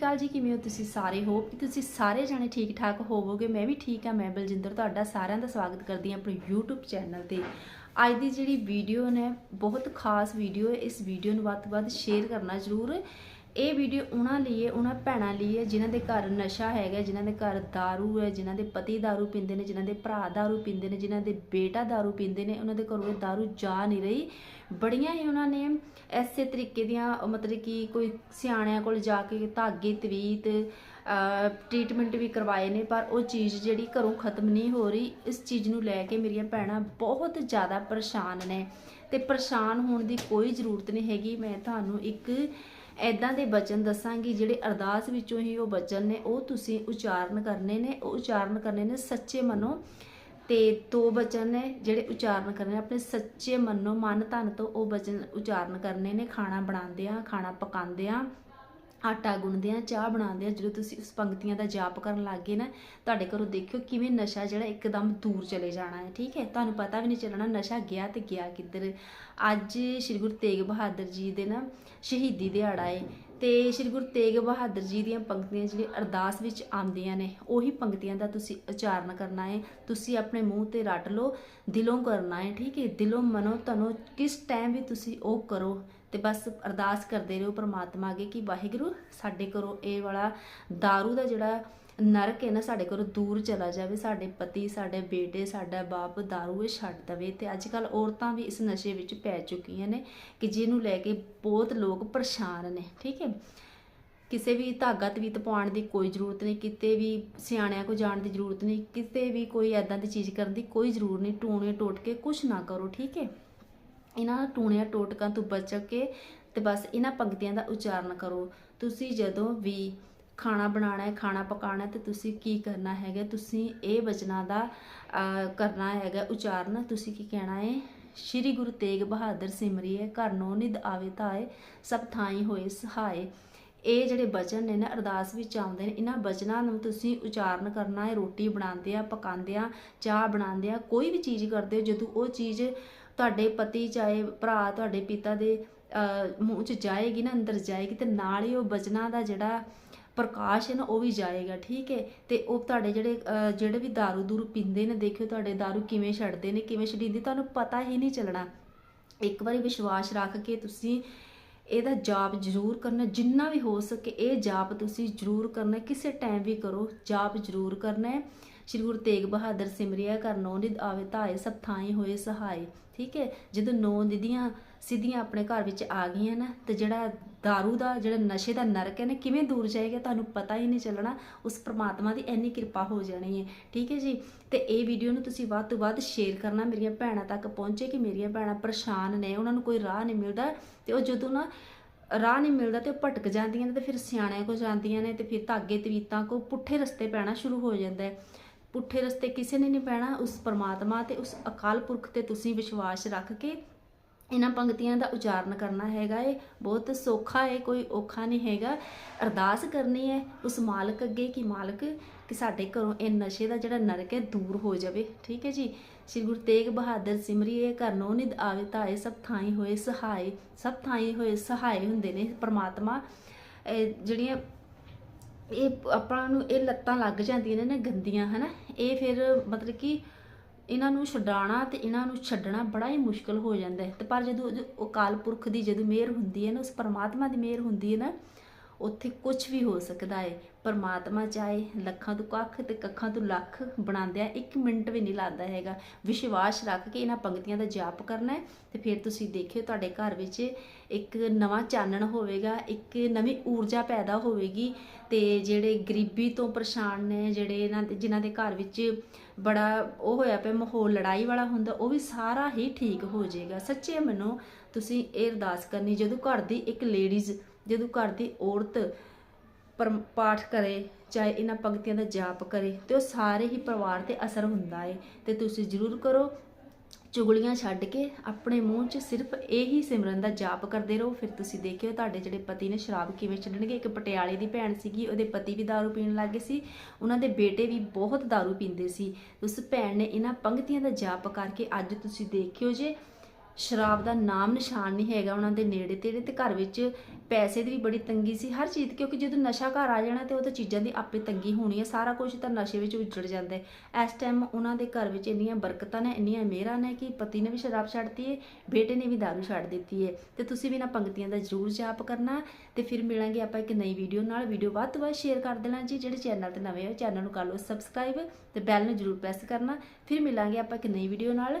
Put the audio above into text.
ਅਕਾਲ ਜੀ, ਕਿਵੇਂ ਹੋ ਤੁਸੀਂ ਸਾਰੇ? ਹੋਪ ਕਿ ਤੁਸੀਂ ਸਾਰੇ ਜਾਣੇ ਠੀਕ ਠਾਕ ਹੋਵੋਗੇ। ਮੈਂ ਵੀ ਠੀਕ ਆ ਮੈਂ ਬਲਜਿੰਦਰ ਤੁਹਾਡਾ ਸਾਰਿਆਂ ਦਾ ਸਵਾਗਤ ਕਰਦੀ ਹਾਂ ਆਪਣੇ YouTube ਚੈਨਲ ਤੇ। ਅੱਜ ਦੀ ਜਿਹੜੀ ਵੀਡੀਓ ਨੇ, ਬਹੁਤ ਖਾਸ ਵੀਡੀਓ ਹੈ। ਇਸ ਵੀਡੀਓ ਨੂੰ ਵੱਧ ਤੋਂ ਵੱਧ ਸ਼ੇਅਰ ਕਰਨਾ ਜ਼ਰੂਰ। ਇਹ ਵੀਡੀਓ ਉਹਨਾਂ ਲਈ ਹੈ ਉਹਨਾਂ ਭੈਣਾਂ ਲਈ ਹੈ ਜਿਨ੍ਹਾਂ ਦੇ ਘਰ ਨਸ਼ਾ ਹੈਗਾ ਜਿਨ੍ਹਾਂ ਦੇ ਘਰ दारू ਹੈ ਜਿਨ੍ਹਾਂ ਦੇ ਪਤੀ दारू ਪੀਂਦੇ ਨੇ ਜਿਨ੍ਹਾਂ ਦੇ ਭਰਾ दारू ਪੀਂਦੇ ਨੇ ਜਿਨ੍ਹਾਂ ਦੇ ਬੇਟਾ दारू ਪੀਂਦੇ ਨੇ ਉਹਨਾਂ ਦੇ ਘਰੋਂ ਇਹ दारू ਜਾ ਨਹੀਂ ਰਹੀ ਬੜੀਆਂ ਹੀ ਉਹਨਾਂ ਨੇ ਐਸੇ ਤਰੀਕੇ ਦੀਆਂ ਅਹ ਮਤਲਬ ਕਿ ਕੋਈ ਸਿਆਣਿਆਂ ਕੋਲ ਜਾ ਕੇ ਧਾਗੇ ਤਵੀਤ ਟ੍ਰੀਟਮੈਂਟ ਵੀ ਕਰਵਾਏ ਨੇ ਪਰ ਉਹ ਚੀਜ਼ ਜਿਹੜੀ ਘਰੋਂ ਖਤਮ ਨਹੀਂ ਹੋ ਰਹੀ ਇਸ ਚੀਜ਼ ਨੂੰ ਲੈ ਕੇ ਮੇਰੀਆਂ ਭੈਣਾਂ ਬਹੁਤ ਜ਼ਿਆਦਾ ਪਰੇਸ਼ਾਨ ਨੇ ਤੇ ਪਰੇਸ਼ਾਨ ਹੋਣ ਦੀ ਕੋਈ ਜ਼ਰੂਰਤ ਨਹੀਂ ਹੈਗੀ ਮੈਂ ਤੁਹਾਨੂੰ ਇੱਕ ਐਦਾਂ ਦੇ ਬਚਨ ਦੱਸਾਂਗੀ, ਜਿਹੜੇ ਅਰਦਾਸ ਵਿੱਚੋਂ ਹੀ ਉਹ ਬਚਨ ਨੇ, ਉਹ ਤੁਸੀਂ ਉਚਾਰਨ ਕਰਨੇ ਨੇ, ਉਹ ਉਚਾਰਨ ਕਰਨੇ ਨੇ ਸੱਚੇ ਮਨੋਂ। ਤੇ ਦੋ ਬਚਨ ਨੇ ਜਿਹੜੇ ਉਚਾਰਨ ਕਰਨੇ ਆਪਣੇ ਸੱਚੇ ਮਨੋਂ ਮਨ ਧਨ ਤੋਂ ਉਹ ਬਚਨ ਉਚਾਰਨ ਕਰਨੇ ਨੇ, ਖਾਣਾ ਬਣਾਉਂਦੇ ਆ ਖਾਣਾ ਪਕਾਉਂਦੇ ਆ ਆਟਾ ਗੁੰਨਦੇ ਆ, ਚਾਹ ਬਣਾਉਂਦੇ ਆ, ਜਦੋਂ ਤੁਸੀਂ ਉਸ ਪੰਕਤੀਆਂ ਦਾ ਜਾਪ ਕਰਨ ਲੱਗੇ ਨਾ, ਤੁਹਾਡੇ ਘਰੋਂ ਦੇਖਿਓ ਕਿਵੇਂ ਨਸ਼ਾ ਜਿਹੜਾ ਇੱਕਦਮ ਦੂਰ ਚਲੇ ਜਾਣਾ ਹੈ, ਠੀਕ ਹੈ? ਤੁਹਾਨੂੰ ਪਤਾ ਵੀ ਨਹੀਂ ਚੱਲਣਾ ਨਸ਼ਾ ਗਿਆ ਤੇ ਗਿਆ ਕਿੱਧਰ। ਅੱਜ ਸ੍ਰੀ ਗੁਰੂ ਤੇਗ ਬਹਾਦਰ ਜੀ ਦੇ ਨਾ ਸ਼ਹੀਦੀ ਦਿਹਾੜਾ ਹੈ ਤੇ ਸ੍ਰੀ ਗੁਰੂ ਤੇਗ ਬਹਾਦਰ ਜੀ ਦੀਆਂ ਪੰਕਤੀਆਂ ਜਿਹੜੀ ਅਰਦਾਸ ਵਿੱਚ ਆਉਂਦੀਆਂ ਨੇ, ਉਹੀ ਪੰਕਤੀਆਂ ਦਾ ਤੁਸੀਂ ਉਚਾਰਨ ਕਰਨਾ ਹੈ ਤੁਸੀਂ ਆਪਣੇ ਮੂੰਹ ਤੇ ਰੱਟ ਲਓ, ਦਿਲੋਂ ਕਰਨਾ ਹੈ ਠੀਕ ਹੈ? ਦਿਲੋਂ ਮਨੋ ਤਨੋ ਕਿਸ ਟਾਈਮ ਵੀ ਤੁਸੀਂ ਉਹ ਕਰੋ ਤੇ ਬਸ ਅਰਦਾਸ ਕਰਦੇ ਰਹੋ ਪ੍ਰਮਾਤਮਾ ਅੱਗੇ ਕਿ ਵਾਹਿਗੁਰੂ ਸਾਡੇ ਘਰੋਂ ਇਹ ਵਾਲਾ दारू ਦਾ ਜਿਹੜਾ ਨਰਕ ਹੈ ਨਾ ਸਾਡੇ ਘਰੋਂ ਦੂਰ ਚਲਾ ਜਾਵੇ ਸਾਡੇ ਪਤੀ ਸਾਡੇ ਬੇਟੇ ਸਾਡਾ ਬਾਪ दारू ਇਹ ਛੱਡ ਦਵੇ ਤੇ ਅੱਜ ਕੱਲ ਔਰਤਾਂ ਵੀ ਇਸ ਨਸ਼ੇ ਵਿੱਚ ਪੈ ਚੁੱਕੀਆਂ ਨੇ ਕਿ ਜਿਹਨੂੰ ਲੈ ਕੇ ਬਹੁਤ ਲੋਕ ਪਰੇਸ਼ਾਨ ਨੇ ਠੀਕ ਹੈ ਕਿਸੇ ਵੀ ਧਾਗਾ ਤਵੀਤ ਪਾਉਣ ਦੀ ਕੋਈ ਜ਼ਰੂਰਤ ਨਹੀਂ ਕਿਤੇ ਵੀ ਸਿਆਣਿਆਂ ਕੋ ਜਾਣ ਦੀ ਜ਼ਰੂਰਤ ਨਹੀਂ ਕਿਤੇ ਵੀ ਕੋਈ ਐਦਾਂ ਦੀ ਚੀਜ਼ ਕਰਨ ਦੀ ਕੋਈ ਜ਼ਰੂਰ ਨਹੀਂ ਟੂਣੇ ਟੋਟ ਕੇ ਕੁਝ ਨਾ ਕਰੋ ਠੀਕ ਹੈ ਇਹਨਾਂ ਟੂਣਿਆਂ ਟੋਟਕਾਂ ਤੋਂ ਬਚ ਕੇ ਤੇ ਬਸ ਇਹਨਾਂ ਪੰਕਤੀਆਂ ਦਾ ਉਚਾਰਨ ਕਰੋ। ਤੁਸੀਂ ਜਦੋਂ ਵੀ ਖਾਣਾ ਬਣਾਉਣਾ ਹੈ, ਖਾਣਾ ਪਕਾਉਣਾ ਹੈ ਤੇ ਤੁਸੀਂ ਕੀ ਕਰਨਾ ਹੈਗਾ, ਤੁਸੀਂ ਇਹ ਬਚਨਾਂ ਦਾ ਕਰਨਾ ਹੈਗਾ ਉਚਾਰਨ। ਤੁਸੀਂ ਕੀ ਕਹਿਣਾ ਹੈ? ਸ਼੍ਰੀ ਗੁਰੂ ਤੇਗ ਬਹਾਦਰ ਸਿਮਰਿਏ ਘਰ ਨੋ ਨਿਦ ਆਵੇ ਤਾਏ ਸਭ ਥਾਈ ਹੋਏ ਸਹਾਏ। ਇਹ ਜਿਹੜੇ ਬਚਨ ਨੇ ਨਾ, ਅਰਦਾਸ ਵਿੱਚ ਆਉਂਦੇ ਨੇ, ਇਹਨਾਂ ਬਚਨਾਂ ਨੂੰ ਤੁਸੀਂ ਉਚਾਰਨ ਕਰਨਾ ਹੈ। ਰੋਟੀ ਬਣਾਉਂਦੇ ਆ, ਪਕਾਉਂਦੇ ਆ, ਚਾਹ ਬਣਾਉਂਦੇ ਆ, ਕੋਈ ਵੀ ਚੀਜ਼ ਕਰਦੇ ਹੋ, ਜਦੋਂ ਉਹ ਚੀਜ਼ ਤੁਹਾਡੇ ਪਤੀ ਚਾਹੇ ਭਰਾ ਤੁਹਾਡੇ ਪਿਤਾ ਦੇ ਅਹ, ਮੂੰਹ 'ਚ ਜਾਏਗੀ ਨਾ ਅੰਦਰ ਜਾਏਗੀ ਤੇ ਨਾਲ ਹੀ ਉਹ ਬਚਨਾਂ ਦਾ ਜਿਹੜਾ ਪ੍ਰਕਾਸ਼ ਹੈ ਨਾ ਉਹ ਵੀ ਜਾਏਗਾ ਠੀਕ ਹੈ ਤੇ ਉਹ ਤੁਹਾਡੇ ਜਿਹੜੇ ਅਹ, ਜਿਹੜੇ ਵੀ दारू ਦੂਰੂ ਪੀਂਦੇ ਨੇ ਦੇਖਿਓ ਤੁਹਾਡੇ दारू ਕਿਵੇਂ ਛੱਡਦੇ ਨੇ ਕਿਵੇਂ ਛੱਡੀਂਦੇ ਤੁਹਾਨੂੰ ਪਤਾ ਹੀ ਨਹੀਂ ਚੱਲਣਾ ਇੱਕ ਵਾਰੀ ਵਿਸ਼ਵਾਸ ਰੱਖ ਕੇ ਤੁਸੀਂ ਇਹਦਾ ਜਾਪ ਜ਼ਰੂਰ ਕਰਨਾ ਜਿੰਨਾ ਵੀ ਹੋ ਸਕੇ ਇਹ ਜਾਪ ਤੁਸੀਂ ਜ਼ਰੂਰ ਕਰਨਾ ਕਿਸੇ ਟਾਈਮ ਵੀ ਕਰੋ ਜਾਪ ਜ਼ਰੂਰ ਕਰਨਾ ਹੈ ਸ਼੍ਰੀ ਗੁਰੂ ਤੇਗ ਬਹਾਦਰ ਸਿਮਰਿਆ ਕਰ ਨੌ ਨਿਧ ਆਵੇ ਧਾਏ, ਸਭ ਥਾਈ ਹੋਏ ਸਹਾਈ ਠੀਕ ਹੈ? ਜਦੋਂ ਨੌ ਨਿਧੀਆਂ ਸਿੱਧੀਆਂ ਆਪਣੇ ਘਰ ਵਿੱਚ ਆ ਗਈਆਂ ਨਾ, ਤੇ ਜਿਹੜਾ दारू ਦਾ, ਜਿਹੜਾ ਨਸ਼ੇ ਦਾ ਨਰਕ ਹੈ ਨਾ, ਕਿਵੇਂ ਦੂਰ ਜਾਏਗਾ? ਤੁਹਾਨੂੰ ਪਤਾ ਹੀ ਨਹੀਂ ਚੱਲਣਾ। ਉਸ ਪ੍ਰਮਾਤਮਾ ਦੀ ਇੰਨੀ ਕਿਰਪਾ ਹੋ ਜਾਣੀ ਹੈ। ਠੀਕ ਹੈ ਜੀ? ਤੇ ਇਹ ਵੀਡੀਓ ਨੂੰ ਤੁਸੀਂ ਵੱਧ ਤੋਂ ਵੱਧ ਸ਼ੇਅਰ ਕਰਨਾ। ਮੇਰੀਆਂ ਭੈਣਾਂ ਤੱਕ ਪਹੁੰਚੇ ਕਿ ਮੇਰੀਆਂ ਭੈਣਾਂ ਪਰੇਸ਼ਾਨ ਨੇ, ਉਹਨਾਂ ਨੂੰ ਕੋਈ ਰਾਹ ਨਹੀਂ ਮਿਲਦਾ। ਤੇ ਉਹ ਜਦੋਂ ਨਾ ਰਾਹ ਨਹੀਂ ਮਿਲਦਾ ਤੇ ਉਹ ਭਟਕ ਜਾਂਦੀਆਂ ਨੇ ਤੇ ਫਿਰ ਸਿਆਣਿਆਂ ਕੋ ਜਾਂਦੀਆਂ ਨੇ ਤੇ ਫਿਰ ਧਾਗੇ ਤਵੀਤਾਂ ਕੋ ਪੁੱਠੇ ਰਸਤੇ ਪੈਣਾ ਸ਼ੁਰੂ ਹੋ ਜਾਂਦਾ ਹੈ। ਪੁੱਠੇ ਰਸਤੇ ਕਿਸੇ ਨੇ ਨਹੀਂ ਪੈਣਾ, ਉਸ ਪਰਮਾਤਮਾ ਤੇ ਉਸ ਅਕਾਲ ਪੁਰਖ ਤੇ ਤੁਸੀਂ ਵਿਸ਼ਵਾਸ ਰੱਖ ਕੇ ਇਹਨਾਂ ਪੰਕਤੀਆਂ ਦਾ ਉਚਾਰਨ ਕਰਨਾ ਹੈਗਾ ਏ। ਬਹੁਤ ਸੌਖਾ ਹੈ ਕੋਈ ਔਖਾ ਨਹੀਂ ਹੈਗਾ। ਅਰਦਾਸ ਕਰਨੀ ਹੈ ਉਸ ਮਾਲਕ ਅੱਗੇ ਕਿ ਮਾਲਕ ਕਿ ਸਾਡੇ ਘਰੋਂ ਇਹ ਨਸ਼ੇ ਦਾ ਜਿਹੜਾ ਨਰਕ ਹੈ ਦੂਰ ਹੋ ਜਾਵੇ। ਠੀਕ ਹੈ ਜੀ? ਸ੍ਰੀ ਗੁਰੂ ਤੇਗ ਬਹਾਦਰ ਸਿਮਰਿਏ ਘਰ ਨੋ ਨਿਦ ਆਵੇ ਤਾਏ ਸਭ ਥਾਈ ਹੋਏ ਸਹਾਏ ਸਭ ਥਾਈ ਹੋਏ ਸਹਾਏ ਹੁੰਦੇ ਨੇ ਪ੍ਰਮਾਤਮਾ। ਇਹ ਜਿਹੜੀਆਂ ਇਹ ਆਪਾਂ ਨੂੰ ਇਹ ਲੱਤਾਂ ਲੱਗ ਜਾਂਦੀਆਂ ਨੇ ਨਾ ਗੰਦੀਆਂ, ਹਨਾ? ਇਹ ਫਿਰ ਮਤਲਬ ਕਿ ਇਹਨਾਂ ਨੂੰ ਛਡਾਣਾ ਤੇ ਇਹਨਾਂ ਨੂੰ ਛੱਡਣਾ ਬੜਾ ਹੀ ਮੁਸ਼ਕਲ ਹੋ ਜਾਂਦਾ ਹੈ। ਤੇ ਪਰ ਜਦੋਂ ਅਕਾਲ ਪੁਰਖ ਦੀ ਜਦੋਂ ਮਿਹਰ ਹੁੰਦੀ ਹੈ ਨਾ, ਉਸ ਪਰਮਾਤਮਾ ਦੀ ਮਿਹਰ ਹੁੰਦੀ ਹੈ ਨਾ ਉੱਥੇ ਕੁਝ ਵੀ ਹੋ ਸਕਦਾ ਹੈ ਪਰਮਾਤਮਾ ਚਾਹੇ ਲੱਖਾਂ ਤੋਂ ਕੱਖ ਤੇ ਕੱਖਾਂ ਤੋਂ ਲੱਖ ਬਣਾਉਂਦਿਆਂ ਆ ਇੱਕ ਮਿੰਟ ਵੀ ਨਹੀਂ ਲੱਗਦਾ ਹੈਗਾ। ਵਿਸ਼ਵਾਸ ਰੱਖ ਕੇ ਇਹਨਾਂ ਪੰਕਤੀਆਂ ਦਾ ਜਾਪ ਕਰਨਾ ਹੈ ਤੇ ਫਿਰ ਤੁਸੀਂ ਦੇਖਿਓ ਤੁਹਾਡੇ ਘਰ ਵਿੱਚ ਇੱਕ ਨਵਾਂ ਚਾਨਣ ਹੋਵੇਗਾ, ਇੱਕ ਨਵੀਂ ਊਰਜਾ ਪੈਦਾ ਹੋਵੇਗੀ ਤੇ ਜਿਹੜੇ ਗਰੀਬੀ ਤੋਂ ਪਰੇਸ਼ਾਨ ਨੇ, ਜਿਹੜੇ ਇਹਨਾਂ ਦੇ, ਜਿਨ੍ਹਾਂ ਦੇ ਘਰ ਵਿੱਚ ਬੜਾ ਉਹ ਹੋਇਆ ਪਿਆ, ਮਾਹੌਲ ਲੜਾਈ ਵਾਲਾ ਹੁੰਦਾ, ਉਹ ਵੀ ਸਾਰਾ ਹੀ ਠੀਕ ਹੋ ਜਾਏਗਾ। ਸੱਚੇ ਮਨੋਂ ਤੁਸੀਂ ਇਹ ਅਰਦਾਸ ਕਰਨੀ, ਜਦੋਂ ਘਰ ਦੀ ਇੱਕ ਲੇਡੀਜ਼ ਜਦੋਂ ਘਰ ਦੀ ਔਰਤ ਪਰਮ ਪਾਠ ਕਰੇ ਚਾਹੇ ਇਹਨਾਂ ਪੰਕਤੀਆਂ ਦਾ ਜਾਪ ਕਰੇ ਤੇ ਉਹ ਸਾਰੇ ਹੀ ਪਰਿਵਾਰ ਤੇ ਅਸਰ ਹੁੰਦਾ ਹੈ ਤੇ ਤੁਸੀਂ ਜ਼ਰੂਰ ਕਰੋ ਚੁਗਲੀਆਂ ਛੱਡ ਕੇ ਆਪਣੇ ਮੂੰਹ 'ਚ ਸਿਰਫ ਇਹੀ ਸਿਮਰਨ ਦਾ ਜਾਪ ਕਰਦੇ ਰਹੋ ਫਿਰ ਤੁਸੀਂ ਦੇਖਿਓ ਤੁਹਾਡੇ ਜਿਹੜੇ ਪਤੀ ਨੇ ਸ਼ਰਾਬ ਕਿਵੇਂ ਛੱਡਣਗੇ ਇੱਕ ਪਟਿਆਲੇ ਦੀ ਭੈਣ ਸੀਗੀ ਉਹਦੇ ਪਤੀ ਵੀ दारू ਪੀਣ ਲੱਗ ਗਏ ਸੀ ਉਹਨਾਂ ਦੇ ਬੇਟੇ ਵੀ ਬਹੁਤ दारू ਪੀਂਦੇ ਸੀ ਉਸ ਭੈਣ ਨੇ ਇਹਨਾਂ ਪੰਕਤੀਆਂ ਦਾ ਜਾਪ ਕਰਕੇ ਅੱਜ ਤੁਸੀਂ ਦੇਖਿਓ ਜੇ ਸ਼ਰਾਬ ਦਾ ਨਾਮ ਨਿਸ਼ਾਨ ਨਹੀਂ ਹੈਗਾ ਉਹਨਾਂ ਦੇ ਨੇੜੇ ਤੇੜੇ ਤੇ ਘਰ ਵਿੱਚ ਪੈਸੇ ਦੀ ਵੀ ਬੜੀ ਤੰਗੀ ਸੀ ਹਰ ਚੀਜ਼, ਕਿਉਂਕਿ ਜਦੋਂ ਨਸ਼ਾ ਘਰ ਆ ਜਾਣਾ ਤੇ ਉਹ ਤਾਂ ਚੀਜ਼ਾਂ ਦੀ ਆਪੇ ਤੰਗੀ ਹੋਣੀ ਹੈ ਸਾਰਾ ਕੁਝ ਤਾਂ ਨਸ਼ੇ ਵਿੱਚ ਉੱਜੜ ਜਾਂਦਾ ਹੈ। ਇਸ ਟਾਈਮ ਉਹਨਾਂ ਦੇ ਘਰ ਵਿੱਚ ਇੰਨੀਆਂ ਬਰਕਤਾਂ ਨੇ, ਇੰਨੀਆਂ ਮਿਹਰਾਂ ਨੇ ਕਿ ਪਤੀ ਨੇ ਵੀ ਸ਼ਰਾਬ ਛੱਡਤੀ ਹੈ, ਬੇਟੇ ਨੇ ਵੀ ਦਾਰੂ ਛੱਡ ਦਿੱਤੀ ਹੈ। ਤੇ ਤੁਸੀਂ ਵੀ ਨਾ ਪੰਕਤੀਆਂ ਦਾ ਜ਼ਰੂਰ ਜਾਪ ਕਰਨਾ ਤੇ ਫਿਰ ਮਿਲਾਂਗੇ ਆਪਾਂ ਇੱਕ ਨਈ ਵੀਡੀਓ ਨਾਲ। ਵੀਡੀਓ ਵੱਧ ਤੋਂ ਵੱਧ ਸ਼ੇਅਰ ਕਰ ਦੇਣਾ ਜੀ, ਜਿਹੜੇ ਚੈਨਲ ਤੇ ਨਵੇਂ ਹੋ ਚੈਨਲ ਨੂੰ ਕਰ ਲਓ ਸਬਸਕ੍ਰਾਈਬ ਤੇ ਬੈਲ ਨੂੰ ਜ਼ਰੂਰ ਪ੍ਰੈਸ ਕਰਨਾ। ਫਿਰ ਮਿਲਾਂਗੇ ਆਪਾਂ ਇੱਕ ਨਈ ਵੀਡੀਓ ਨਾਲ।